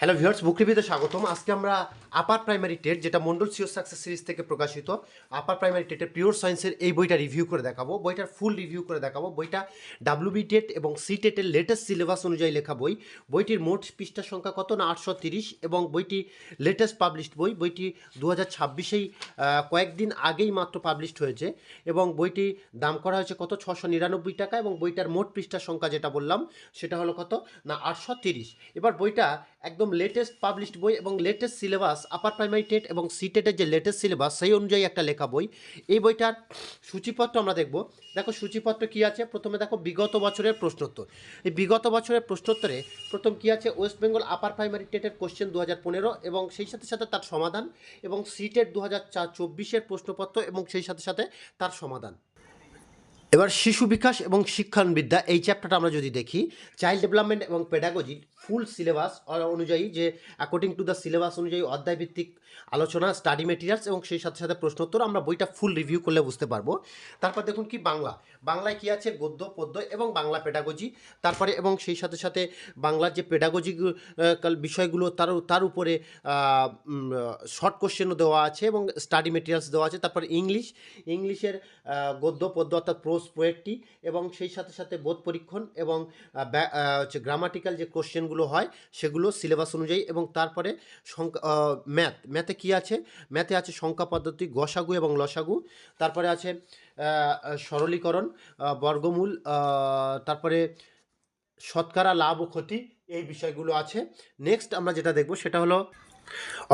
Hello viewers বুক স্বাগতম। আজকে আমরা আপার প্রাইমারি টেট, যেটা মন্ডল সিওর সাকসেস সিরিজ থেকে প্রকাশিত আপার প্রাইমারি টেটের পিওর সায়েন্সের এই বইটা রিভিউ করে দেখাবো, বইটার ফুল রিভিউ করে দেখাবো। বইটা ডাব্লিউবি টেট এবং সি টেটের লেটেস্ট সিলেবাস অনুযায়ী লেখা বই। বইটির মোট পৃষ্ঠা সংখ্যা কত না, আটশো তিরিশ, এবং বইটি লেটেস্ট পাবলিশড বই। বইটি দু হাজার ছাব্বিশেই কয়েকদিন আগেই মাত্র পাবলিশড হয়েছে, এবং বইটি দাম করা হয়েছে কত, ছশো নিরানব্বই টাকা, এবং বইটার মোট পৃষ্ঠা সংখ্যা যেটা বললাম, সেটা হলো কত, না, আটশো তিরিশ। এবার বইটা একদম লেটেস্ট পাবলিশড বই এবং latest syllabus upper primary TET এবং সি টেটের যে লেটেস্ট সিলেবাস সেই অনুযায়ী একটা লেখা বই। এই বইটার সূচিপত্র আমরা দেখব। দেখো সূচিপত্র কি আছে? প্রথমে দেখো বিগত বছরের প্রশ্নোত্তর। এই বিগত বছরের প্রশ্নোত্তরে প্রথম কি আছে? ওয়েস্ট বেঙ্গল আপার প্রাইমারি টেটের কোশ্চেন দু হাজার পনেরো এবং সেই সাথে সাথে তার সমাধান এবং সি টেট দু হাজার চব্বিশের প্রশ্নপত্র এবং সেই সাথে সাথে তার সমাধান। এবার শিশু বিকাশ এবং শিক্ষণবিদ্যা এই চ্যাপ্টারটা আমরা যদি দেখি চাইল্ড ডেভেলপমেন্ট এবং পেডাগজি ফুল সিলেবাস অনুযায়ী যে অ্যাকর্ডিং টু দ্য সিলেবাস অনুযায়ী অধ্যায়ভিত্তিক আলোচনা স্টাডি মেটেরিয়ালস এবং সেই সাথে সাথে প্রশ্নোত্তর, আমরা বইটা ফুল রিভিউ করলে বুঝতে পারব। তারপর দেখুন কি বাংলা। বাংলায় কি আছে? গদ্য, পদ্য এবং বাংলা পেডাগজি তারপরে এবং সেই সাথে সাথে বাংলার যে পেডাগজি বিষয়গুলো তার তার উপরে শর্ট কোশ্চেনও দেওয়া আছে এবং স্টাডি মেটেরিয়ালস দেওয়া আছে। তারপর ইংলিশ। ইংলিশের গদ্য, পদ্য অর্থাৎ প্রোস পোয়েটটি এবং সেই সাথে সাথে বোধ পরীক্ষণ এবং হচ্ছে গ্রামাটিক্যাল যে কোশ্চেনগুলো হয়, সেগুলো সিলেবাস অনুযায়ী এবং তারপরে সংখ্যা ম্যাথ ম্যাথে কি আছে? ম্যাথে আছে সংখ্যা পদ্ধতি, গসাগু এবং লসাগু, তারপরে আছে সরলীকরণ বর্গমূল তারপরে শতকরা লাভ ও ক্ষতি, এই বিষয়গুলো আছে। নেক্সট আমরা যেটা দেখব সেটা হলো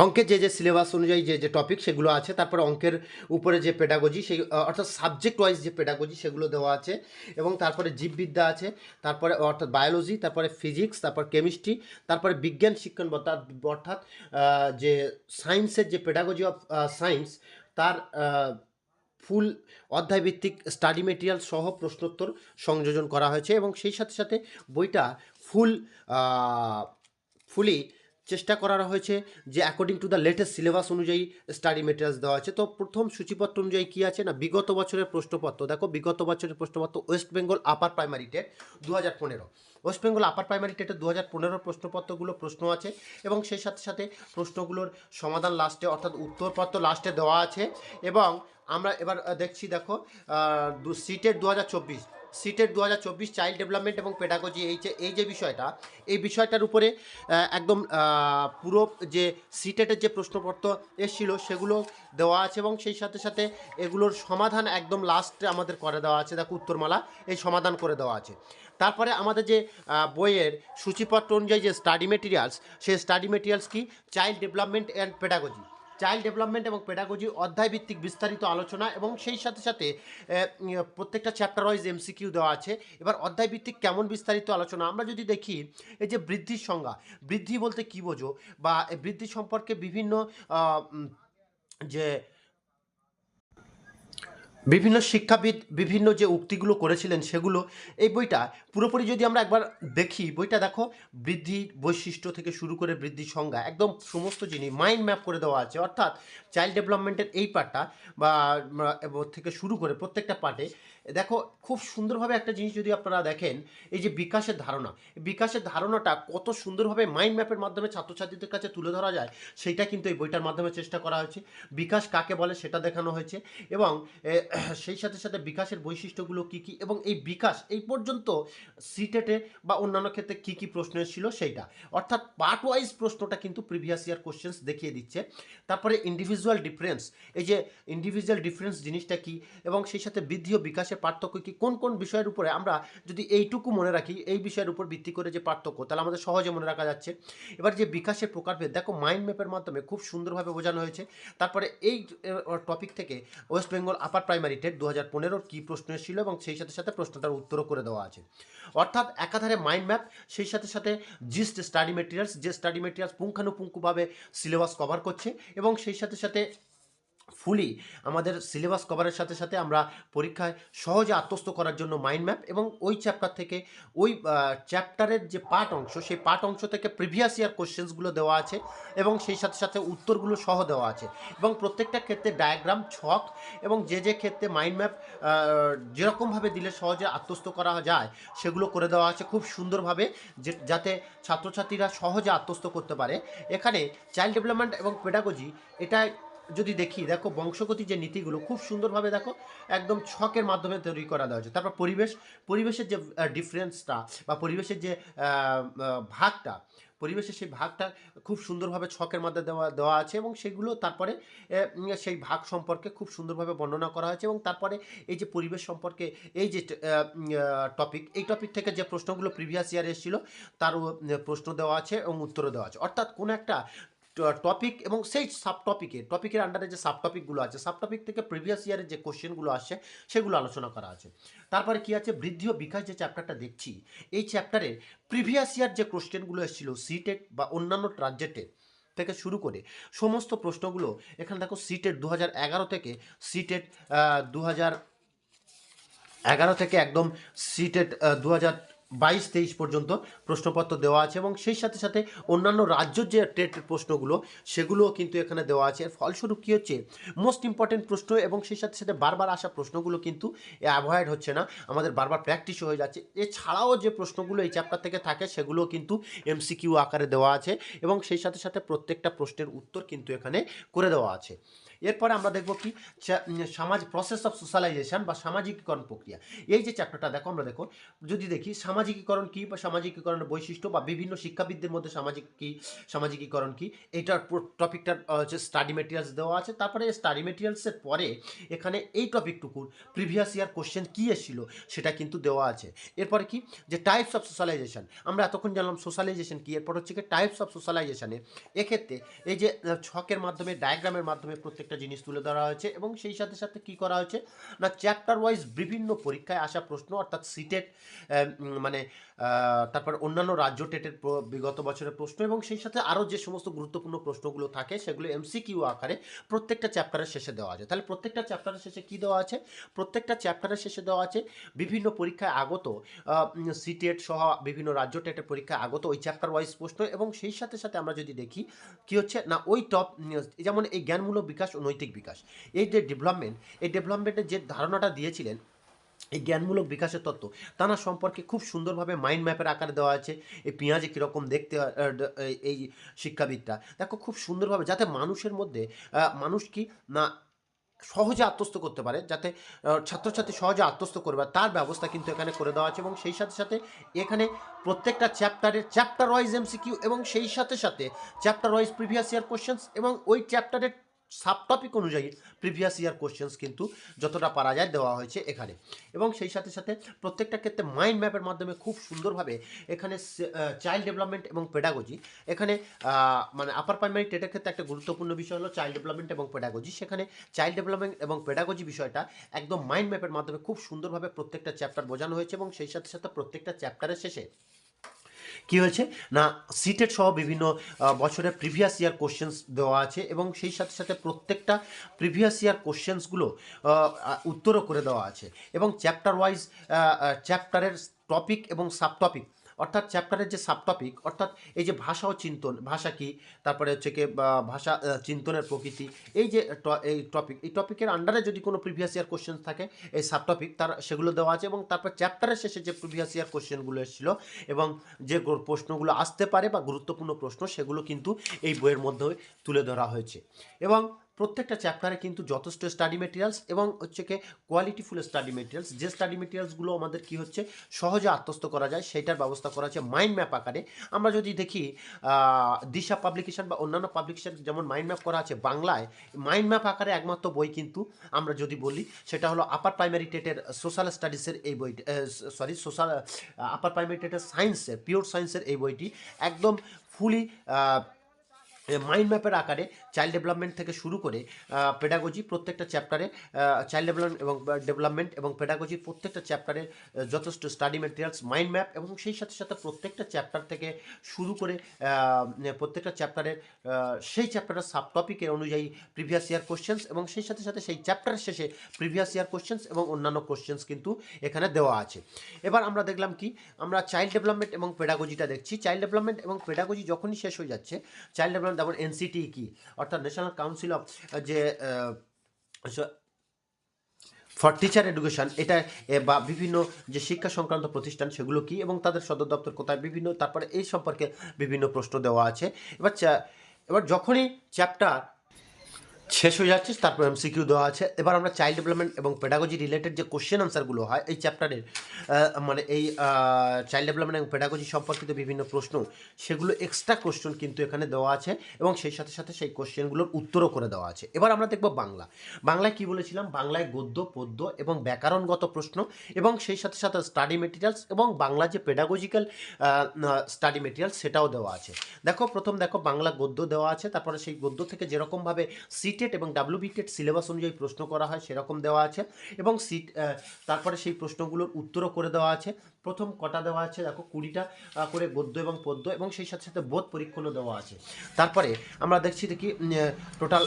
অঙ্কের যে যে সিলেবাস অনুযায়ী যে যে টপিক সেগুলো আছে, তারপরে অঙ্কের উপরে যে পেডাগজি সেই অর্থাৎ সাবজেক্ট ওয়াইজ যে পেডাগজি সেগুলো দেওয়া আছে এবং তারপরে জীববিদ্যা আছে, তারপরে অর্থাৎ বায়োলজি তারপরে ফিজিক্স তারপর কেমিস্ট্রি তারপরে বিজ্ঞান, শিক্ষণ অর্থাৎ যে সায়েন্সের যে পেডাগজি অফ সায়েন্স তার ফুল অধ্যায়ভিত্তিক স্টাডি মেটেরিয়াল সহ প্রশ্নোত্তর সংযোজন করা হয়েছে এবং সেই সাথে সাথে বইটা ফুল ফুলি চেষ্টা করা হয়েছে যে according to the latest syllabus অনুযায়ী স্টাডি মেটেরিয়ালস দেওয়া আছে। তো প্রথম সূচিপত্র অনুযায়ী কী আছে না? বিগত বছরের প্রশ্নপত্র। দেখো, বিগত বছরের প্রশ্নপত্র West Bengal upper primary TET দু হাজার পনেরো। ওয়েস্ট বেঙ্গল আপার প্রাইমারি টেটের দু হাজার পনেরো প্রশ্নপত্রগুলো প্রশ্ন আছে এবং সেই সাথে সাথে প্রশ্নগুলোর সমাধান লাস্টে অর্থাৎ উত্তরপত্র লাস্টে দেওয়া আছে। এবং আমরা এবার দেখছি, দেখো সিটের দু হাজার চব্বিশ। সিটের দু হাজার চব্বিশ চাইল্ড ডেভেলপমেন্ট এবং পেডাগজি, এই যে এই যে বিষয়টা, এই বিষয়টার উপরে একদম পুরো যে সিটেটের যে প্রশ্নপত্র এসেছিল সেগুলো দেওয়া আছে এবং সেই সাথে সাথে এগুলোর সমাধান একদম লাস্টে আমাদের করে দেওয়া আছে। দেখো উত্তরমালা, এই সমাধান করে দেওয়া আছে। তারপরে আমাদের যে বইয়ের সূচিপত্র অনুযায়ী যে স্টাডি মেটেরিয়ালস সেই স্টাডি মেটেরিয়ালস কি? Child development and pedagogy child development এবং পেডাগজি অধ্যায়ভিত্তিক বিস্তারিত আলোচনা এবং সেই সাথে সাথে প্রত্যেকটা চ্যাপ্টার ওয়াইজ এমসিকিউ দেওয়া আছে। এবার অধ্যায়ভিত্তিক কেমন বিস্তারিত আলোচনা? আমরা যদি দেখি, এই যে বৃদ্ধির সংজ্ঞা, বৃদ্ধি বলতে কী বোঝো? বা বৃদ্ধি সম্পর্কে বিভিন্ন যে বিভিন্ন শিক্ষাবিদ বিভিন্ন যে উক্তিগুলো করেছিলেন সেগুলো, এই বইটা পুরোপুরি যদি আমরা একবার দেখি, বইটা দেখো, বৃদ্ধি বৈশিষ্ট্য থেকে শুরু করে বৃদ্ধি সংজ্ঞা, একদম সমস্ত জিনিস মাইন্ড ম্যাপ করে দেওয়া আছে। অর্থাৎ চাইল্ড ডেভেলপমেন্টের এই পার্টটা বা থেকে শুরু করে প্রত্যেকটা পার্টে দেখো, খুব সুন্দরভাবে একটা জিনিস যদি আপনারা দেখেন, এই যে বিকাশের ধারণা, বিকাশের ধারণাটা কত সুন্দরভাবে মাইন্ড ম্যাপের মাধ্যমে ছাত্রছাত্রীদের কাছে তুলে ধরা যায়, সেইটা কিন্তু এই বইটার মাধ্যমে চেষ্টা করা হয়েছে। বিকাশ কাকে বলে সেটা দেখানো হয়েছে এবং সেই সাথে সাথে বিকাশের বৈশিষ্ট্যগুলো কী কী এবং এই বিকাশ, এই পর্যন্ত সিটেটে বা অন্যান্য ক্ষেত্রে কী কী প্রশ্ন এসেছিল সেইটা। অর্থাৎ পার্ট ওয়াইজ প্রশ্নটা কিন্তু প্রিভিয়াস ইয়ার কোশ্চেন্স দেখিয়ে দিচ্ছে। তারপরে ইন্ডিভিজুয়াল ডিফারেন্স এই যে ইন্ডিভিজুয়াল ডিফারেন্স জিনিসটা কি এবং সেই সাথে বৃদ্ধি ও বিকাশের পার্থক্য কি? কোন কোন বিষয়ের উপরে আমরা যদি এইটুকু মনে রাখি, এই বিষয়ের উপর ভিত্তি করে যে পার্থক্য, তাহলে আমাদের সহজে মনে রাখা যাচ্ছে। এবার যে বিকাশের প্রকারভেদ দেখো মাইন্ড ম্যাপের মাধ্যমে খুব সুন্দরভাবে বোঝানো হয়েছে। তারপরে এই টপিক থেকে West Bengal upper primary TET দু হাজার পনেরোর কী প্রশ্ন এসেছিল এবং সেই সাথে সাথে প্রশ্নটার উত্তরও করে দেওয়া আছে। অর্থাৎ একাধারে মাইন্ড ম্যাপ সেই সাথে সাথে জিস্ট স্টাডি মেটেরিয়ালস যে স্টাডি মেটেরিয়ালস পুঙ্খানুপুঙ্খভাবে সিলেবাস কভার করছে এবং সেই সাথে সাথে ফুলি আমাদের সিলেবাস কভারের সাথে সাথে আমরা পরীক্ষায় সহজে আত্মস্থ করার জন্য মাইন্ড ম্যাপ এবং ওই চ্যাপ্টার থেকে ওই চ্যাপ্টারের যে পার্ট অংশ, সেই পার্ট অংশ থেকে প্রিভিয়াস ইয়ার কোশ্চেন্সগুলো দেওয়া আছে এবং সেই সাথে সাথে উত্তরগুলো সহ দেওয়া আছে এবং প্রত্যেকটা ক্ষেত্রে ডায়াগ্রাম ছক এবং যে যে ক্ষেত্রে মাইন্ড ম্যাপ যেরকমভাবে দিলে সহজে আত্মস্থ করা যায়, সেগুলো করে দেওয়া আছে খুব সুন্দরভাবে যে, যাতে ছাত্রছাত্রীরা সহজে আত্মস্থ করতে পারে। এখানে চাইল্ড ডেভেলপমেন্ট এবং পেডাগজি এটা যদি দেখি দেখো বংশগতি যে নীতিগুলো খুব সুন্দরভাবে দেখো একদম ছকের মাধ্যমে তৈরি করা দেওয়া হয়েছে। তারপর পরিবেশ পরিবেশের যে ডিফারেন্সটা বা পরিবেশের যে ভাগটা পরিবেশের সেই ভাগটা খুব সুন্দরভাবে ছকের মধ্যে দেওয়া দেওয়া আছে এবং সেগুলো তারপরে সেই ভাগ সম্পর্কে খুব সুন্দরভাবে বর্ণনা করা হয়েছে এবং তারপরে এই যে পরিবেশ সম্পর্কে এই যে টপিক এই টপিক থেকে যে প্রশ্নগুলো প্রিভিয়াস ইয়ার এসেছিল তার উম, প্রশ্ন দেওয়া আছে এবং উত্তরও দেওয়া আছে। অর্থাৎ কোনো একটা টপিক এবং সেই সাব টপিকে টপিকের আন্ডারে যে সাব টপিকগুলো আছে সাব টপিক থেকে প্রিভিয়াস ইয়ারের যে কোশ্চেনগুলো আসছে সেগুলো আলোচনা করা আছে। তারপরে কি আছে? বৃদ্ধি ও বিকাশ যে চ্যাপ্টারটা দেখছি, এই চ্যাপ্টারে প্রিভিয়াস ইয়ার যে কোশ্চেনগুলো এসেছিল সিটেট বা অন্যান্য ট্রানজেটের থেকে শুরু করে, সমস্ত প্রশ্নগুলো এখানে দেখো সিটেট দু হাজার এগারো থেকে সিটেট দু এগারো থেকে একদম সিটেট দু হাজার বাইশ তেইশ পর্যন্ত প্রশ্নপত্র দেওয়া আছে এবং সেই সাথে সাথে অন্যান্য রাজ্যের যে টেট প্রশ্নগুলো, সেগুলোও কিন্তু এখানে দেওয়া আছে। এর ফলস্বরূপ কী হচ্ছে? মোস্ট ইম্পর্টেন্ট প্রশ্ন এবং সেই সাথে সাথে বারবার আসা প্রশ্নগুলো কিন্তু অ্যাভয়েড হচ্ছে না। আমাদের বারবার প্র্যাকটিস হয়ে যাচ্ছে। এছাড়াও যে প্রশ্নগুলো এই চ্যাপ্টার থেকে থাকে সেগুলো কিন্তু এমসিকিউ আকারে দেওয়া আছে এবং সেই সাথে সাথে প্রত্যেকটা প্রশ্নের উত্তর কিন্তু এখানে করে দেওয়া আছে। এরপরে আমরা দেখব কি? সমাজ প্রসেস অফ সোশ্যালাইজেশন বা সামাজিকীকরণ প্রক্রিয়া। এই যে চ্যাপ্টারটা দেখো আমরা দেখো যদি দেখি সামাজিকীকরণ কী বা সামাজিকীকরণের বৈশিষ্ট্য বা বিভিন্ন শিক্ষাবিদদের মধ্যে সামাজিক কী, সামাজিকীকরণ কী, এইটার টপিকটার হচ্ছে স্টাডি মেটেরিয়ালস দেওয়া আছে। তারপরে স্টাডি মেটেরিয়ালসের পরে এখানে এই টপিকটুকুর প্রিভিয়াস ইয়ার কোশ্চেন কী এসেছিল সেটা কিন্তু দেওয়া আছে। এরপরে কি? যে টাইপস অফ সোশ্যালাইজেশন আমরা এতক্ষণ জানলাম সোশ্যালাইজেশন কী, এরপর হচ্ছে কি টাইপস অফ সোশ্যালাইজেশনে এক্ষেত্রে এই যে ছকের মাধ্যমে ডায়াগ্রামের মাধ্যমে প্রত্যেকটা জিনিস তুলে ধরা হয়েছে এবং সেই সাথে সাথে কি করা হয়েছে? না চ্যাপ্টার ওয়াইজ বিভিন্ন পরীক্ষায় আসা প্রশ্ন, অর্থাৎ সিটেট মানে তারপর অন্যান্য রাজ্য টেটের বিগত বছরের প্রশ্ন এবং সেই সাথে আরও যে সমস্ত গুরুত্বপূর্ণ প্রশ্নগুলো থাকে, সেগুলো এমসিকিউ আকারে প্রত্যেকটা চ্যাপ্টারের শেষে দেওয়া আছে। তাহলে প্রত্যেকটা চ্যাপ্টারের শেষে কি দেওয়া আছে? প্রত্যেকটা চ্যাপ্টারের শেষে দেওয়া আছে বিভিন্ন পরীক্ষায় আগত সিটেট সহ বিভিন্ন রাজ্য টেটের পরীক্ষায় আগত ওই চ্যাপ্টার ওয়াইজ প্রশ্ন এবং সেই সাথে সাথে আমরা যদি দেখি, কি হচ্ছে? না, ওই টপ যেমন এই জ্ঞানমূলক বিকাশ ও নৈতিক বিকাশ। এই যে ডেভেলপমেন্ট এই ডেভেলপমেন্টের যে ধারণাটা দিয়েছিলেন, এই জ্ঞানমূলক বিকাশের তত্ত্ব তারা সম্পর্কে খুব সুন্দরভাবে মাইন্ড ম্যাপের আকারে দেওয়া আছে। এই পেঁয়াজে কীরকম দেখতে এই- শিক্ষাবিদটা। দেখো খুব সুন্দরভাবে যাতে মানুষের মধ্যে মানুষ কি না সহজে আত্মস্থ করতে পারে, যাতে ছাত্রছাত্রী সহজে আত্মস্থ করবে, তার ব্যবস্থা কিন্তু এখানে করে দেওয়া আছে এবং সেই সাথে সাথে এখানে প্রত্যেকটা চ্যাপ্টারের চ্যাপ্টার ওয়াইজ এমসিকিউ এবং সেই সাথে সাথে chapter wise previous year questions এবং ওই চ্যাপ্টারের সাব টপিক অনুযায়ী প্রিভিয়াস ইয়ার কোশ্চেন্স কিন্তু যতটা পারা যায় দেওয়া হয়েছে এখানে। এবং সেই সাথে সাথে প্রত্যেকটা ক্ষেত্রে মাইন্ড ম্যাপের মাধ্যমে খুব সুন্দরভাবে এখানে চাইল্ড ডেভেলপমেন্ট এবং পেডাগজি এখানে মানে আপার প্রাইমারি টেটের ক্ষেত্রে একটা গুরুত্বপূর্ণ বিষয় হলো চাইল্ড ডেভেলপমেন্ট এবং পেডাগজি সেখানে চাইল্ড ডেভেলপমেন্ট এবং পেডাগজি বিষয়টা একদম মাইন্ড ম্যাপের মাধ্যমে খুব সুন্দরভাবে প্রত্যেকটা চ্যাপ্টার বোঝানো হয়েছে এবং সেই সাথে সাথে প্রত্যেকটা চ্যাপ্টারের শেষে কি হয়েছে? না সিটেড সহ বিভিন্ন বছরের প্রিভিয়াস ইয়ার কোশ্চেন্স দেওয়া আছে এবং সেই সাথে সাথে প্রত্যেকটা প্রিভিয়াস ইয়ার কোশ্চেন্সগুলো উত্তরও করে দেওয়া আছে এবং চ্যাপ্টার ওয়াইজ চ্যাপ্টারের টপিক এবং সাব টপিক অর্থাৎ চ্যাপ্টারের যে সাব টপিক অর্থাৎ এই যে ভাষা ও চিন্তন, ভাষা কি? তারপরে হচ্ছে কি ভাষা চিন্তনের প্রকৃতি। এই যে এই টপিক এই টপিকের আন্ডারে যদি কোনো প্রিভিয়াস ইয়ার কোশ্চেন থাকে, এই সাব টপিক তার, সেগুলো দেওয়া আছে এবং তারপর চ্যাপ্টারের শেষে যে প্রিভিয়াস ইয়ার কোশ্চেনগুলো এসেছিল এবং যে প্রশ্নগুলো আসতে পারে বা গুরুত্বপূর্ণ প্রশ্ন, সেগুলো কিন্তু এই বইয়ের মধ্যে তুলে ধরা হয়েছে। এবং প্রত্যেকটা চ্যাপ্টারে কিন্তু যথেষ্ট স্টাডি মেটেরিয়ালস এবং হচ্ছে কি কোয়ালিটিফুল স্টাডি মেটেরিয়ালস যে স্টাডি মেটেরিয়ালসগুলো আমাদের কি হচ্ছে, সহজে আত্মস্থ করা যায় সেটার ব্যবস্থা করা আছে মাইন্ড ম্যাপ আকারে। আমরা যদি দেখি দিশা পাবলিকেশন বা অন্যান্য পাবলিকেশন যেমন মাইন্ড ম্যাপ করা আছে বাংলায় মাইন্ড ম্যাপ আকারে একমাত্র বই কিন্তু আমরা যদি বলি, সেটা হলো আপার প্রাইমারি টেটের সোশ্যাল স্টাডিজের এই বইটি সরি সোশ্যাল আপার প্রাইমারি টেটের সায়েন্সের পিওর সায়েন্সের এই বইটি। একদম ফুলি মাইন্ড ম্যাপের আকারে চাইল্ড ডেভেলপমেন্ট থেকে শুরু করে পেডাগজি প্রত্যেকটা চ্যাপ্টারে চাইল্ড ডেভেলপমেন্ট এবং ডেভেলপমেন্ট এবং পেডাগজির প্রত্যেকটা চ্যাপ্টারে যথেষ্ট স্টাডি মেটেরিয়ালস মাইন্ড ম্যাপ এবং সেই সাথে সাথে প্রত্যেকটা চ্যাপ্টার থেকে শুরু করে প্রত্যেকটা চ্যাপ্টারের সেই চ্যাপ্টারের সাব টপিকের অনুযায়ী প্রিভিয়াস ইয়ার কোশ্চেন্স এবং সেই সাথে সাথে সেই চ্যাপ্টারের শেষে প্রিভিয়াস ইয়ার কোশ্চেন্স এবং অন্যান্য কোশ্চেন্স কিন্তু এখানে দেওয়া আছে। এবার আমরা দেখলাম কি? আমরা চাইল্ড ডেভেলপমেন্ট এবং পেডাগজিটা দেখছি। চাইল্ড ডেভেলপমেন্ট এবং পেডাগজি যখনই শেষ হয়ে যাচ্ছে চাইল্ড ডেভেলপমেন্ট যেমন এনসিটি কি? অর্থাৎ ন্যাশনাল কাউন্সিল অফ যে ফর টিচার এডুকেশন এটা বা বিভিন্ন যে শিক্ষা সংক্রান্ত প্রতিষ্ঠান, সেগুলো কি এবং তাদের সদর দপ্তর কোথায় বিভিন্ন, তারপরে এই সম্পর্কে বিভিন্ন প্রশ্ন দেওয়া আছে। এবার এবার যখনই চ্যাপ্টার শেষ হয়ে যাচ্ছে, তারপর এমসিকিউ দেওয়া আছে। এবার আমরা চাইল্ড ডেভেলপমেন্ট এবং পেডাগজি রিলেটেড যে কোশ্চেন আনসারগুলো হয়, এই চ্যাপ্টারের মানে এই চাইল্ড ডেভেলপমেন্ট এবং পেডাগজি সম্পর্কিত বিভিন্ন প্রশ্ন, সেগুলো এক্সট্রা কোশ্চেন কিন্তু এখানে দেওয়া আছে এবং সেই সাথে সাথে সেই কোশ্চেনগুলোর উত্তরও করে দেওয়া আছে। এবার আমরা দেখব বাংলা। বাংলায় কি বলেছিলাম? বাংলায় গদ্য, পদ্য এবং ব্যাকরণগত প্রশ্ন এবং সেই সাথে সাথে স্টাডি মেটেরিয়ালস এবং বাংলা যে পেডাগজিক্যাল স্টাডি মেটেরিয়ালস সেটাও দেওয়া আছে। দেখো, প্রথম দেখো বাংলা গদ্য দেওয়া আছে, তারপরে সেই গদ্য থেকে যেরকমভাবে সিটেট এবং ডাব্লিউ টেট সিলেবাস অনুযায়ী প্রশ্ন করা হয়, সেরকম দেওয়া আছে। এবং সিট তারপরে সেই প্রশ্নগুলোর উত্তরও করে দেওয়া আছে। প্রথম কটা দেওয়া আছে, দেখো, কুড়িটা করে গদ্য এবং পদ্য, এবং সেই সাথে সাথে বোধ পরীক্ষণও দেওয়া আছে। তারপরে আমরা দেখছি দেখি টোটাল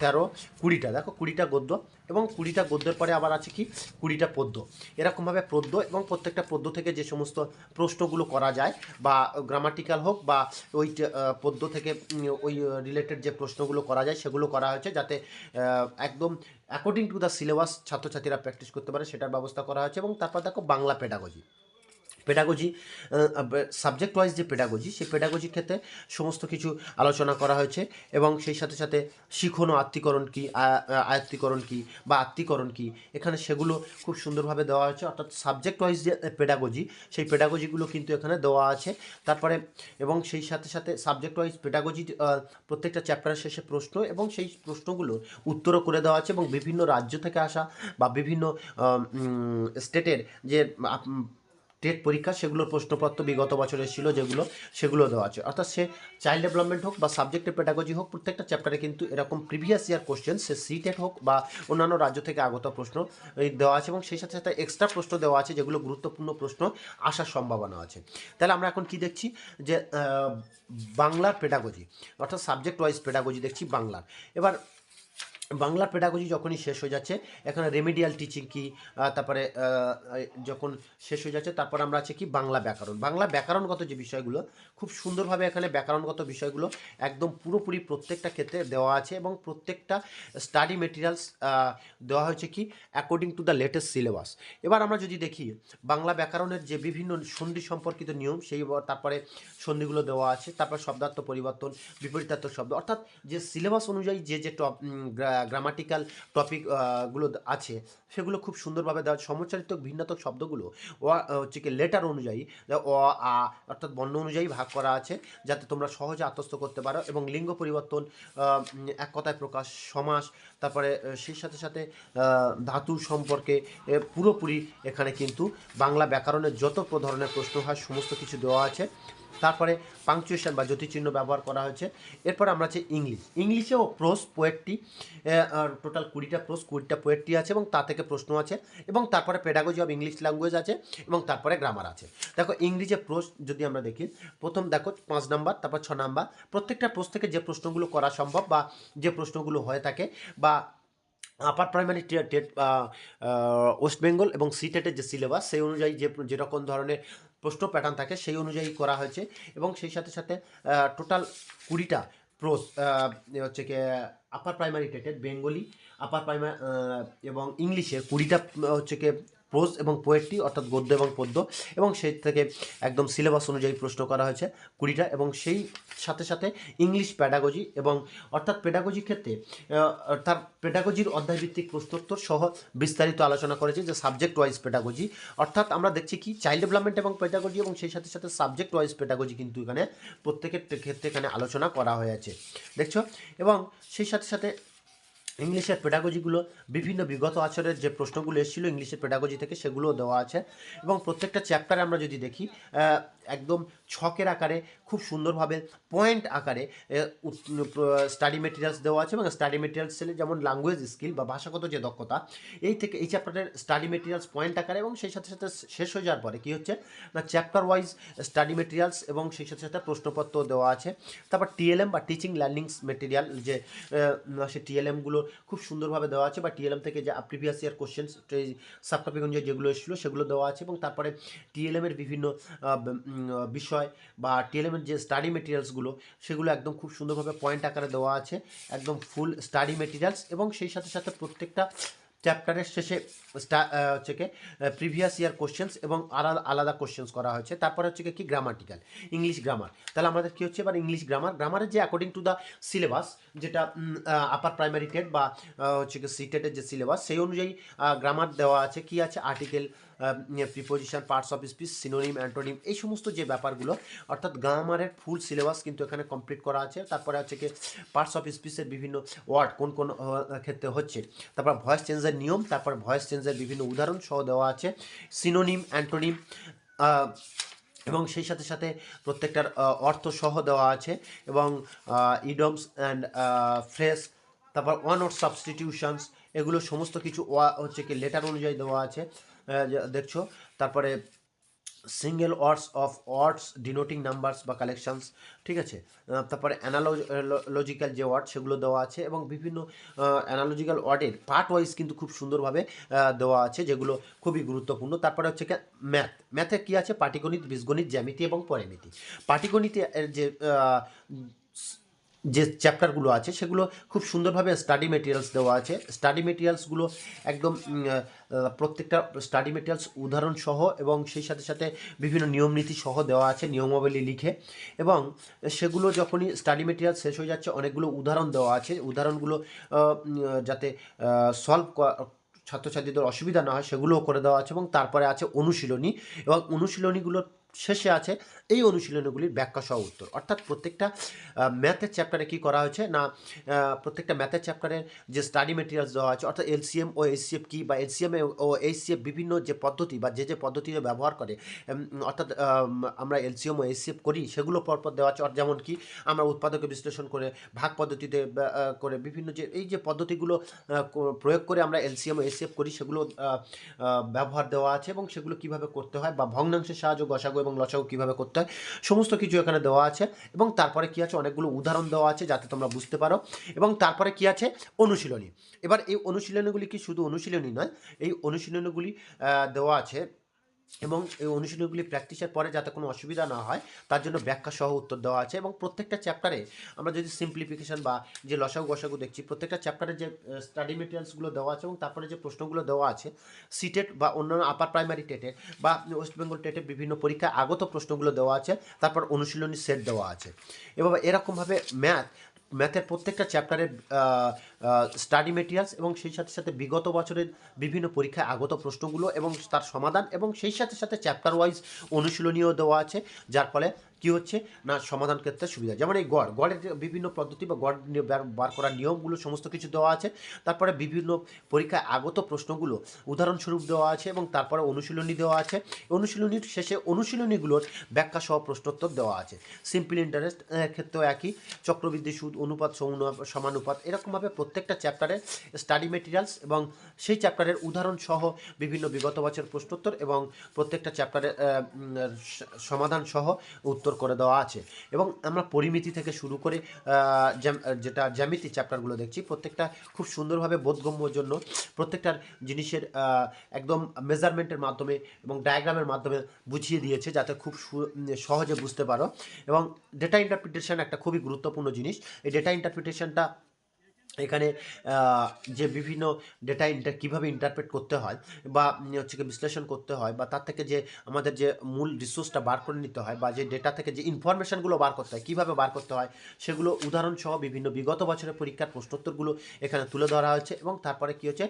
তেরো, কুড়িটা, দেখো, কুড়িটা গদ্য। এবং কুড়িটা গদ্যের পরে আবার আছে কি? কুড়িটা পদ্য। এরকমভাবে পদ্য এবং প্রত্যেকটা পদ্য থেকে যে সমস্ত প্রশ্নগুলো করা যায় বা গ্রামাটিক্যাল হোক বা ওই পদ্য থেকে ওই রিলেটেড যে প্রশ্নগুলো করা যায় সেগুলো করা হয়েছে যাতে একদম অ্যাকর্ডিং টু দ্য সিলেবাস ছাত্রছাত্রীরা প্র্যাকটিস করতে পারে, সেটার ব্যবস্থা করা হয়েছে এবং তারপর দেখো Bangla pedagogy pedagogy subject wise যে পেডাগজি সেই পেডাগজির ক্ষেত্রে সমস্ত কিছু আলোচনা করা হয়েছে এবং সেই সাথে সাথে শিখন আত্মীকরণ কী আয়ত্তীকরণ কী বা আত্মীকরণ কী, এখানে সেগুলো খুব সুন্দরভাবে দেওয়া হয়েছে। অর্থাৎ সাবজেক্ট ওয়াইজ যে পেডাগজি সেই পেডাগজিগুলো কিন্তু এখানে দেওয়া আছে। তারপরে এবং সেই সাথে সাথে সাবজেক্ট ওয়াইজ পেডাগজি প্রত্যেকটা চ্যাপ্টারের শেষে প্রশ্ন এবং সেই প্রশ্নগুলো উত্তরও করে দেওয়া আছে এবং বিভিন্ন রাজ্য থেকে আসা বা বিভিন্ন স্টেটের যে টেট পরীক্ষা, সেগুলোর প্রশ্নপত্র বিগত বছরের ছিল যেগুলো, সেগুলো দেওয়া আছে। অর্থাৎ সে চাইল্ড ডেভেলপমেন্ট হোক বা সাবজেক্টের পেডাগজি হোক, প্রত্যেকটা চ্যাপ্টারে কিন্তু এরকম প্রিভিয়াস ইয়ার কোশ্চেন সে সি টেট হোক বা অন্যান্য রাজ্য থেকে আগত প্রশ্ন দেওয়া আছে এবং সেই সাথে সাথে এক্সট্রা প্রশ্ন দেওয়া আছে যেগুলো গুরুত্বপূর্ণ প্রশ্ন আসার সম্ভাবনা আছে। তাহলে আমরা এখন কি দেখছি? যে বাংলার পেডাগজি অর্থাৎ সাবজেক্ট ওয়াইজ পেডাগজি দেখছি বাংলার। এবার বাংলার পেডাগজি যখনই শেষ হয়ে যাচ্ছে, এখানে রেমিডিয়াল টিচিং কি তারপরে যখন শেষ হয়ে যাচ্ছে, তারপর আমরা আছে কি, বাংলা ব্যাকরণ। বাংলা ব্যাকরণগত যে বিষয়গুলো, খুব সুন্দরভাবে এখানে ব্যাকরণগত বিষয়গুলো একদম পুরোপুরি প্রত্যেকটা ক্ষেত্রে দেওয়া আছে এবং প্রত্যেকটা স্টাডি মেটেরিয়ালস দেওয়া হয়েছে কি according to the latest syllabus এবার আমরা যদি দেখি, বাংলা ব্যাকরণের যে বিভিন্ন সন্ধি সম্পর্কিত নিয়ম, সেই তারপরে সন্ধিগুলো দেওয়া আছে, তারপর শব্দার্থ পরিবর্তন, বিপরীতার্থ শব্দ, অর্থাৎ যে সিলেবাস অনুযায়ী যে যে টপ গ্রামাটিক্যাল টপিকগুলো আছে, সেগুলো খুব সুন্দরভাবে দেওয়া সমচারিত ভিন্নাত্মক শব্দগুলো ও হচ্ছে কি লেটার অনুযায়ী অ, আ, অর্থাৎ বর্ণ অনুযায়ী ভাগ করা আছে, যাতে তোমরা সহজে আত্মস্থ করতে পারো এবং লিঙ্গ পরিবর্তন এক কথায় প্রকাশ, সমাস, তারপরে সেই সাথে সাথে ধাতু সম্পর্কে পুরোপুরি এখানে কিন্তু বাংলা ব্যাকরণের যত ধরনের প্রশ্ন হয়, সমস্ত কিছু দেওয়া আছে। তারপরে পাংচুয়েশন বা জ্যোতিচিহ্ন ব্যবহার করা হয়েছে। এরপর আমরা আছে ইংলিশ। ইংলিশেও প্রোস পোয়েটটি টোটাল কুড়িটা প্রোস, কুড়িটা পোয়েটটি আছে এবং তা থেকে প্রশ্ন আছে এবং তারপরে পেডাগজি অফ ইংলিশ ল্যাঙ্গুয়েজ আছে এবং তারপরে গ্রামার আছে। দেখো ইংরেজি প্রোস যদি আমরা দেখি, প্রথম দেখো, পাঁচ নাম্বার, তারপর ছ নাম্বার। প্রত্যেকটা প্রোস থেকে যে প্রশ্নগুলো করা সম্ভব বা যে প্রশ্নগুলো হয়ে থাকে বা upper primary TET West Bengal এবং সি টেটের যে সিলেবাস সেই অনুযায়ী যে, যেরকম ধরনের প্রশ্ন প্যাটার্ন থাকে, সেই অনুযায়ী করা হয়েছে এবং সেই সাথে সাথে টোটাল কুড়িটা প্রোস হচ্ছে কি আপার প্রাইমারি টেটের বেঙ্গলি আপার প্রাইমারি এবং ইংলিশের কুড়িটা, হচ্ছে কি প্রোজ এবং পোয়েট্রি অর্থাৎ গদ্য এবং পদ্য, এবং সেই থেকে একদম সিলেবাস অনুযায়ী প্রশ্ন করা হয়েছে কুড়িটা, এবং সেই সাথে সাথে ইংলিশ প্যাডাগজি এবং অর্থাৎ পেডাগজির ক্ষেত্রে তার পেডাগজির অধ্যায়ভিত্তিক প্রশ্নোত্তর সহ বিস্তারিত আলোচনা করেছে যে সাবজেক্ট ওয়াইজ পেডাগজি অর্থাৎ আমরা দেখছি কি চাইল্ড ডেভেলপমেন্ট এবং পেডাগজি এবং সেই সাথে সাথে সাবজেক্ট ওয়াইজ পেডাগজি কিন্তু এখানে প্রত্যেকের ক্ষেত্রে এখানে আলোচনা করা হয়েছে। দেখছ? এবং সেই সাথে সাথে ইংলিশের পেডাগজিগুলো বিভিন্ন বিগত আচরের যে প্রশ্নগুলো এসেছিল, ইংলিশের পেডাগজি থেকে সেগুলোও দেওয়া আছে। এবং প্রত্যেকটা চ্যাপ্টারে আমরা যদি দেখি একদম ছকের আকারে, খুব সুন্দরভাবে পয়েন্ট আকারে স্টাডি মেটেরিয়ালস দেওয়া আছে এবং স্টাডি মেটেরিয়ালস ছেলে যেমন ল্যাঙ্গুয়েজ স্কিল বা ভাষাগত যে দক্ষতা, এই থেকে, এই চ্যাপ্টারের স্টাডি মেটেরিয়ালস পয়েন্ট আকারে এবং সেই সাথে সাথে শেষ হয়ে যাওয়ার পরে কী হচ্ছে? না চ্যাপ্টার ওয়াইজ স্টাডি মেটেরিয়ালস এবং সেই সাথে সাথে প্রশ্নপত্র দেওয়া আছে। তারপর টিএলএম বা টিচিং লার্নিংস মেটেরিয়াল যে সে টিএলএমগুলো খুব সুন্দরভাবে দেওয়া আছে বা টিএলএম থেকে যে প্রিভিয়াস ইয়ার কোশ্চেন্স সাবটপিক অনুযায়ী যেগুলো এসেছিল সেগুলো দেওয়া আছে এবং তারপরে টিএলএমের বিভিন্ন বিষয় বা টিএলএম এর যে স্টাডি মেটেরিয়ালসগুলো সেগুলো একদম খুব সুন্দরভাবে পয়েন্ট আকারে দেওয়া আছে, একদম ফুল স্টাডি মেটেরিয়ালস এবং সেই সাথে সাথে প্রত্যেকটা চ্যাপ্টারের শেষে হচ্ছে কি প্রিভিয়াস ইয়ার কোশ্চেন্স এবং আলাদা আলাদা কোশ্চেন্স করা হয়েছে। তারপরে হচ্ছে কি গ্রামাটিক্যাল ইংলিশ গ্রামার তাহলে আমাদের কি হচ্ছে, এবার ইংলিশ গ্রামার গ্রামারের যে অ্যাকর্ডিং টু দ্য সিলেবাস যেটা আপার প্রাইমারি টেট বা হচ্ছে কি সি টেটের যে সিলেবাস সেই অনুযায়ী গ্রামার দেওয়া আছে। কি আছে? Article preposition parts of speech synonym antonym এই সমস্ত যে ব্যাপারগুলো, অর্থাৎ গ্রামারের ফুল সিলেবাস কিন্তু এখানে কমপ্লিট করা আছে। তারপরে হচ্ছে কি পার্টস অফ স্পিচের বিভিন্ন ওয়ার্ড কোন কোন ক্ষেত্রে হচ্ছে। তারপর ভয়েস চেঞ্জের নিয়ম, তারপর ভয়েস চেঞ্জের বিভিন্ন উদাহরণ সহ দেওয়া আছে। সিনোনিম অ্যান্টোনিম এবং সেই সাথে সাথে প্রত্যেকটার অর্থ সহ দেওয়া আছে। এবং ইডমস অ্যান্ড ফ্রেস তারপর ওয়ান অর সাবস্টিটিউশনস এগুলো সমস্ত কিছু হচ্ছে কি লেটার অনুযায়ী দেওয়া আছে। দেখছ। তারপরে single words of words denoting numbers বা কালেকশানস ঠিক আছে? তারপরে অ্যানালজিক্যাল যে ওয়ার্ড সেগুলো দেওয়া আছে এবং বিভিন্ন অ্যানালজিক্যাল ওয়ার্ডের পার্ট ওয়াইজ কিন্তু খুব সুন্দরভাবে দেওয়া আছে, যেগুলো খুবই গুরুত্বপূর্ণ। তারপরে হচ্ছে ম্যাথ ম্যাথে কী আছে? পাটিগণিত, বীজগণিত, জ্যামিতি এবং পরিমিতি। পাটিগণিতে যে যে চ্যাপ্টারগুলো আছে, সেগুলো খুব সুন্দরভাবে স্টাডি মেটেরিয়ালস দেওয়া আছে। স্টাডি মেটেরিয়ালসগুলো একদম প্রত্যেকটা স্টাডি মেটেরিয়ালস উদাহরণ সহ এবং সেই সাথে সাথে বিভিন্ন নিয়ম নীতি সহ দেওয়া আছে, নিয়মাবলী লিখে। এবং সেগুলো যখনই স্টাডি মেটেরিয়াল শেষ হয়ে যাচ্ছে, অনেকগুলো উদাহরণ দেওয়া আছে। উদাহরণগুলো যাতে সলভ ছাত্রছাত্রীদের অসুবিধা না হয়, সেগুলোও করে দেওয়া আছে এবং তারপরে আছে অনুশীলনী। এবং অনুশীলনীগুলোর শেষে আছে এই অনুশীলনীগুলির ব্যাখ্যা সহ উত্তর। অর্থাৎ প্রত্যেকটা ম্যাথের চ্যাপ্টারে কি করা হয়েছে? না প্রত্যেকটা ম্যাথের চ্যাপ্টারের যে স্টাডি মেটেরিয়ালস দেওয়া আছে, অর্থাৎ এলসিএম ও এইচসিএফ কী বা এলসিএম ও এইচসিএফ বিভিন্ন যে পদ্ধতি বা যে যে পদ্ধতিতে ব্যবহার করে অর্থাৎ আমরা এলসিএম ও এইচসিএফ করি, সেগুলো পরপর দেওয়া আছে। যেমন কি, আমরা উৎপাদকে বিশ্লেষণ করে, ভাগ পদ্ধতিতে করে বিভিন্ন যে, এই যে পদ্ধতিগুলো প্রয়োগ করে আমরা এলসিএম ও এইচসিএফ করি, সেগুলো ব্যবহার দেওয়া আছে এবং সেগুলো কীভাবে করতে হয় বা ভগ্নাংশের সাহায্য গসাগু এবং লসাগু কীভাবে করতে হয়, সমস্ত কিছু এখানে দেওয়া আছে। এবং তারপরে কি আছে? অনেকগুলো উদাহরণ দেওয়া আছে যাতে তোমরা বুঝতে পারো। এবং তারপরে কি আছে? অনুশীলনী। এবার এই অনুশীলনীগুলি কি শুধু অনুশীলনী নয়, এই অনুশীলনীগুলি দেওয়া আছে এবং এই অনুশীলনীগুলি প্র্যাকটিসের পরে যাতে কোনো অসুবিধা না হয়, তার জন্য ব্যাখ্যা সহ উত্তর দেওয়া আছে এবং প্রত্যেকটা চ্যাপ্টারে আমরা যদি সিম্পলিফিকেশন বা যে লসাগু গসাগু দেখছি, প্রত্যেকটা চ্যাপ্টারে যে স্টাডি মেটেরিয়ালসগুলো দেওয়া আছে এবং তারপরে যে প্রশ্নগুলো দেওয়া আছে সিটেট বা অন্যান্য আপার প্রাইমারি টেটের বা ওয়েস্ট বেঙ্গল টেটের বিভিন্ন পরীক্ষায় আগত প্রশ্নগুলো দেওয়া আছে, তারপর অনুশীলনী সেট দেওয়া আছে। এবার এরকমভাবে ম্যাথ ম্যাথের প্রত্যেকটা চ্যাপ্টারের স্টাডি মেটেরিয়ালস এবং সেই সাথে সাথে বিগত বছরের বিভিন্ন পরীক্ষায় আগত প্রশ্নগুলো এবং তার সমাধান এবং সেই সাথে সাথে চ্যাপ্টার ওয়াইজ অনুশীলনীয় দেওয়া আছে, যার ফলে কি হচ্ছে? না, সমাধান ক্ষেত্রে সুবিধা। যেমন এই গড়, গড়ের বিভিন্ন পদ্ধতি বা গড় বার- করার নিয়মগুলো, সমস্ত কিছু দেওয়া আছে। তারপরে বিভিন্ন পরীক্ষায় আগত প্রশ্নগুলো উদাহরণস্বরূপ দেওয়া আছে এবং তারপরে অনুশীলনী দেওয়া আছে। অনুশীলনীর শেষে অনুশীলনীগুলোর ব্যাখ্যা সহ প্রশ্নোত্তর দেওয়া আছে। সিম্পল ইন্টারেস্ট ক্ষেত্রেও একই। চক্রবৃদ্ধি সুদ, অনুপাত সমানুপাত এরকমভাবে প্রত্যেকটা চ্যাপ্টারের স্টাডি মেটেরিয়ালস এবং সেই চ্যাপ্টারের উদাহরণ সহ বিভিন্ন বিগত বছর প্রশ্নোত্তর এবং প্রত্যেকটা চ্যাপ্টারের সমাধান সহ উত্তর করে দেওয়া আছে। এবং আমরা পরিমিতি থেকে শুরু করে যেটা জ্যামিতি চ্যাপ্টারগুলো দেখছি, প্রত্যেকটা খুব সুন্দরভাবে বোধগম্যর জন্য প্রত্যেকটার জিনিসের একদম মেজারমেন্টের মাধ্যমে এবং ডায়াগ্রামের মাধ্যমে বুঝিয়ে দিয়েছে যাতে খুব সহজে বুঝতে পারো। এবং ডেটা ইন্টারপ্রিটেশন একটা খুবই গুরুত্বপূর্ণ জিনিস। এই ডেটা ইন্টারপ্রিটেশনটা এখানে যে বিভিন্ন ডেটা ইন্টার কীভাবে ইন্টারপ্রেট করতে হয় বা হচ্ছে কি বিশ্লেষণ করতে হয় বা তার থেকে যে আমাদের যে মূল রিসোর্সটা বার করে নিতে হয় বা যে ডেটা থেকে যে ইনফরমেশনগুলো বার করতে হয়, কীভাবে বার করতে হয়, সেগুলো উদাহরণসহ বিভিন্ন বিগত বছরের পরীক্ষার প্রশ্নোত্তরগুলো এখানে তুলে ধরা হয়েছে এবং তারপরে কী হচ্ছে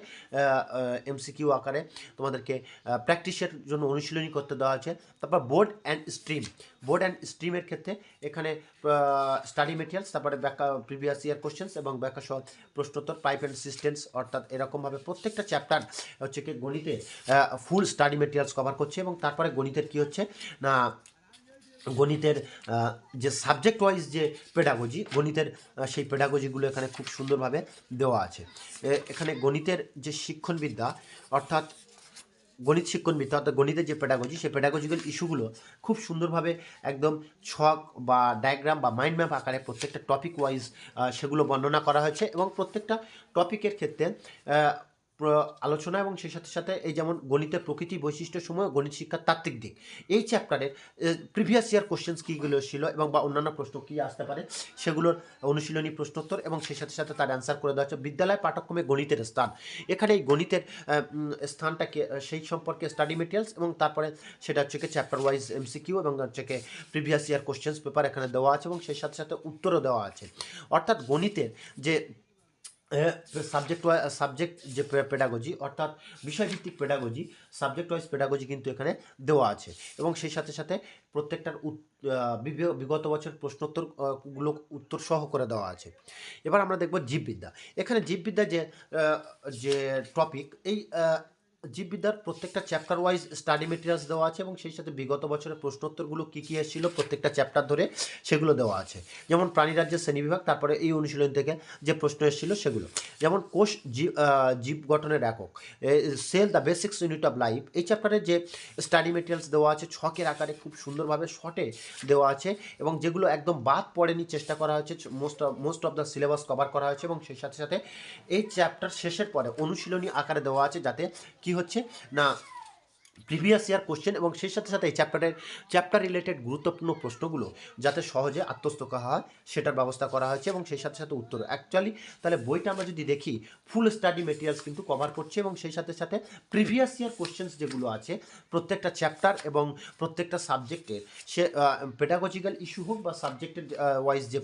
এমসিকিউ আকারে তোমাদেরকে প্র্যাকটিসের জন্য অনুশীলনী করতে দেওয়া হয়েছে। তারপর board and stream board and স্ট্রিমের ক্ষেত্রে এখানে স্টাডি মেটেরিয়ালস তারপরে ব্যাখ্যা প্রিভিয়াস ইয়ার কোশ্চেন্স এবং ব্যাখ্যা প্রশ্নোত্তর পাইপ অ্যান্ড সিস্টেন্স অর্থাৎ এরকমভাবে প্রত্যেকটা চ্যাপ্টার হচ্ছে কি গণিতে ফুল স্টাডি মেটেরিয়ালস কভার করছে এবং তারপরে গণিতের কি হচ্ছে? না, গণিতের যে সাবজেক্ট ওয়াইজ যে পেডাগজি গণিতের সেই পেডাগজিগুলো এখানে খুব সুন্দরভাবে দেওয়া আছে। এখানে গণিতের যে শিক্ষণবিদ্যা, অর্থাৎ গণিত শিক্ষণবিদ্যা অর্থাৎ গণিতের যে পেডাগজি সেই পেডাগজিক্যাল ইস্যুগুলো খুব সুন্দরভাবে একদম ছক বা ডায়াগ্রাম বা মাইন্ড ম্যাপ আকারে প্রত্যেকটা টপিক ওয়াইজ সেগুলো বর্ণনা করা হয়েছে এবং প্রত্যেকটা টপিকের ক্ষেত্রে আলোচনা এবং সেই সাথে সাথে এই যেমন গণিতের প্রকৃতি বৈশিষ্ট্য সময় গণিত শিক্ষার তাত্ত্বিক দিক। এই চ্যাপ্টারের প্রিভিয়াস ইয়ার কোশ্চেন্স কীগুলো ছিল এবং বা অন্যান্য প্রশ্ন কী আসতে পারে সেগুলোর অনুশীলনী প্রশ্নোত্তর এবং সেই সাথে সাথে তার অ্যান্সার করে দেওয়া হচ্ছে বিদ্যালয় পাঠ্যক্রমে গণিতের স্থান। এখানে এই গণিতের স্থানটাকে সেই সম্পর্কে স্টাডি মেটেরিয়ালস এবং তারপরে সেটা হচ্ছে চ্যাপ্টার ওয়াইজ এমসিকিউ এবং হচ্ছে প্রিভিয়াস ইয়ার কোশ্চেন্স পেপার এখানে দেওয়া আছে এবং সেই সাথে সাথে উত্তরও দেওয়া আছে। অর্থাৎ গণিতের যে সাবজেক্ট সাবজেক্ট যে পেডাগজি অর্থাৎ বিষয়ভিত্তিক পেডাগজি সাবজেক্ট ওয়াইজ পেডাগজি কিন্তু এখানে দেওয়া আছে। এবং সেই সাথে সাথে প্রত্যেকটার বিগত বছর প্রশ্নোত্তরগুলো উত্তর সহ করে দেওয়া আছে। এবার আমরা দেখব জীববিদ্যা। এখানে জীববিদ্যা যে যে টপিক এই জীববিদ্যার প্রত্যেকটা চ্যাপ্টার ওয়াইজ স্টাডি মেটেরিয়ালস দেওয়া আছে এবং সেই সাথে বিগত বছরের প্রশ্নোত্তরগুলো কী কী এসেছিল প্রত্যেকটা চ্যাপ্টার ধরে সেগুলো দেওয়া আছে। যেমন প্রাণীরাজ্যের শ্রেণীবিভাগ তারপরে এই অনুশীলন থেকে যে প্রশ্ন এসেছিল সেগুলো। যেমন কোষ জীব গঠনের একক cell the basics unit of life, এই চ্যাপ্টারে যে স্টাডি মেটেরিয়ালস দেওয়া আছে, ছকের আকারে খুব সুন্দরভাবে শর্টে দেওয়া আছে এবং যেগুলো একদম বাদ পড়েনি চেষ্টা করা হয়েছে most of most of the syllabus cover করা হয়েছে এবং সেই সাথে সাথে এই চ্যাপ্টার শেষের পরে অনুশীলনী আকারে দেওয়া আছে যাতে হচ্ছে? না প্রিভিয়াস ইয়ার কোশ্চেন এবং সেই সাথে সাথে এই চ্যাপ্টারের চ্যাপ্টার রিলেটেড গুরুত্বপূর্ণ প্রশ্নগুলো যাতে সহজে আত্মস্থ হয়, সেটার ব্যবস্থা করা হয়েছে এবং সেই সাথে সাথে উত্তর। অ্যাকচুয়ালি তাহলে বইটা আমরা যদি দেখি ফুল স্টাডি মেটেরিয়ালস কিন্তু কভার করছে এবং সেই সাথে সাথে প্রিভিয়াস ইয়ার কোশ্চেন্স যেগুলো আছে, প্রত্যেকটা চ্যাপ্টার এবং প্রত্যেকটা সাবজেক্টের সে পেডাগজিক্যাল ইস্যু হোক বা সাবজেক্টের ওয়াইজ যে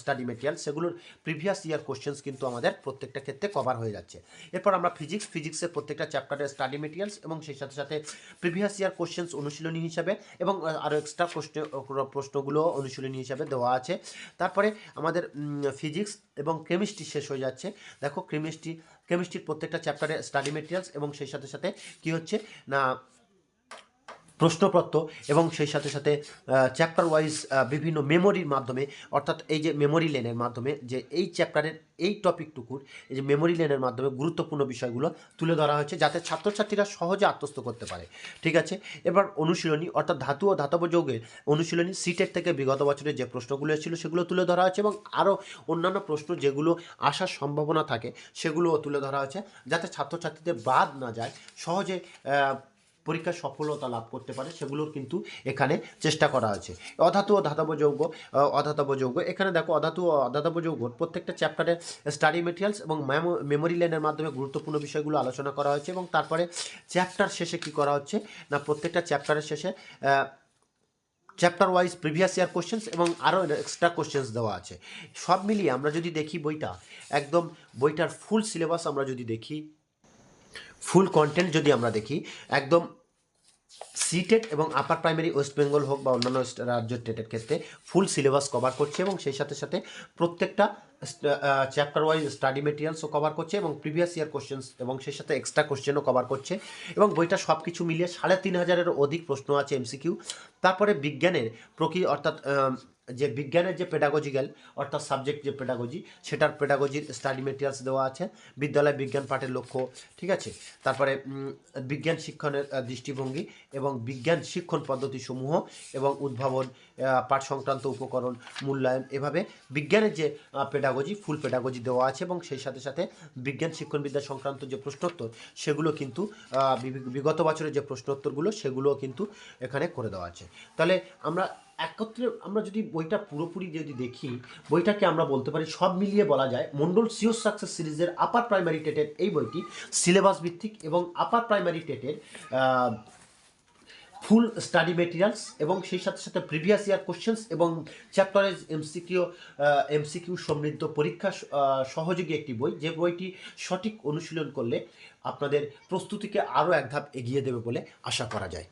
স্টাডি মেটেরিয়াল সেগুলোর প্রিভিয়াস ইয়ার কোশ্চেন্স কিন্তু আমাদের প্রত্যেকটা ক্ষেত্রে কভার হয়ে যাচ্ছে। এরপর আমরা ফিজিক্স ফিজিক্সের প্রত্যেকটা চ্যাপ্টারের স্টাডি মেটেরিয়ালস এবং সেই সাথে সাথে প্রিভিয়াস ইয়ার কোশ্চেন্স অনুশীলনী হিসাবে এবং আরও এক্সট্রা প্রশ্ন প্রশ্নগুলো অনুশীলনী হিসাবে দেওয়া আছে। তারপরে আমাদের ফিজিক্স এবং কেমিস্ট্রি শেষ হয়ে যাচ্ছে। দেখো কেমিস্ট্রি কেমিস্ট্রির প্রত্যেকটা চ্যাপ্টারে স্টাডি মেটেরিয়ালস এবং সেই সাথে সাথে কি হচ্ছে? না প্রশ্নপত্র এবং সেই সাথে সাথে চ্যাপ্টার ওয়াইজ বিভিন্ন মেমোরির মাধ্যমে, অর্থাৎ এই যে মেমোরি লেনের মাধ্যমে, যে এই চ্যাপ্টারের এই টপিকটুকুর এই যে মেমোরি লেনের মাধ্যমে গুরুত্বপূর্ণ বিষয়গুলো তুলে ধরা হয়েছে, যাতে ছাত্রছাত্রীরা সহজে আত্মস্থ করতে পারে। ঠিক আছে? এবার অনুশীলনী, অর্থাৎ ধাতু ও ধাতব যৌগের অনুশীলনী সিটের থেকে বিগত বছরের যে প্রশ্নগুলো এসেছিল, সেগুলো তুলে ধরা হয়েছে এবং আরও অন্যান্য প্রশ্ন যেগুলো আসার সম্ভাবনা থাকে, সেগুলোও তুলে ধরা হয়েছে, যাতে ছাত্রছাত্রীদের বাদ না যায়, সহজে আহ, পরীক্ষার সফলতা লাভ করতে পারে সেগুলোর কিন্তু এখানে চেষ্টা করা হয়েছে অধাতু ও ধাতব যৌগ অধাতব যৌগ। এখানে দেখো অধাতু ও অধাতব যৌগ প্রত্যেকটা চ্যাপ্টারে স্টাডি মেটেরিয়ালস এবং মেমোরি লেনের মাধ্যমে গুরুত্বপূর্ণ বিষয়গুলো আলোচনা করা হয়েছে এবং তারপরে চ্যাপ্টার শেষে কি করা হচ্ছে? না প্রত্যেকটা চ্যাপ্টারের শেষে chapter wise previous year questions এবং আরও এক্সট্রা কোশ্চেন্স দেওয়া আছে। সব মিলিয়ে আমরা যদি দেখি বইটা একদম বইটার ফুল সিলেবাস আমরা যদি দেখি ফুল কন্টেন্ট যদি আমরা দেখি একদম সিটেট এবং আপার প্রাইমারি ওয়েস্ট বেঙ্গল হোক বা অন্যান্য রাজ্য টেটের ক্ষেত্রে ফুল সিলেবাস কভার করছে এবং সেই সাথে সাথে প্রত্যেকটা চ্যাপ্টার ওয়াইজ স্টাডি মেটেরিয়ালসও কভার করছে এবং প্রিভিয়াস ইয়ার কোশ্চেন এবং সেই সাথে এক্সট্রা কোশ্চেনও কভার করছে এবং বইটা সব কিছু মিলিয়ে সাড়ে তিন হাজারেরও অধিক প্রশ্ন আছে এমসিকিউ তারপরে বিজ্ঞানের প্রকৃতি অর্থাৎ যে বিজ্ঞানের যে পেডাগজিক্যাল অর্থাৎ সাবজেক্ট যে পেডাগজি সেটার পেডাগজির স্টাডি মেটেরিয়ালস দেওয়া আছে, বিদ্যালয় বিজ্ঞান পাঠের লক্ষ্য, ঠিক আছে? তারপরে বিজ্ঞান শিক্ষণের দৃষ্টিভঙ্গি এবং বিজ্ঞান শিক্ষণ পদ্ধতিসমূহ এবং উদ্ভাবন পাঠ সংক্রান্ত উপকরণ, মূল্যায়ন, এভাবে বিজ্ঞানের যে পেডাগজি ফুল পেডাগজি দেওয়া আছে এবং সেই সাথে সাথে বিজ্ঞান শিক্ষণবিদ্যা সংক্রান্ত যে প্রশ্নোত্তর, সেগুলো কিন্তু বিগত বছরের যে প্রশ্নোত্তরগুলো, সেগুলোও কিন্তু এখানে করে দেওয়া আছে। তাহলে আমরা একত্রে আমরা যদি বইটা পুরোপুরি যদি দেখি, বইটাকে আমরা বলতে পারি, সব মিলিয়ে বলা যায়, মন্ডল সিওর সাকসেস সিরিজের আপার প্রাইমারি টেটের এই বইটি সিলেবাস ভিত্তিক এবং আপার প্রাইমারি টেটের ফুল স্টাডি মেটেরিয়ালস এবং সেই সাথে সাথে প্রিভিয়াস ইয়ার কোশ্চেন্স এবং চ্যাপ্টারেজ এমসিকিউ এমসিকিউ সমৃদ্ধ পরীক্ষা সহযোগী একটি বই, যে বইটি সঠিক অনুশীলন করলে আপনাদের প্রস্তুতিকে আরও এক ধাপ এগিয়ে দেবে বলে আশা করা যায়।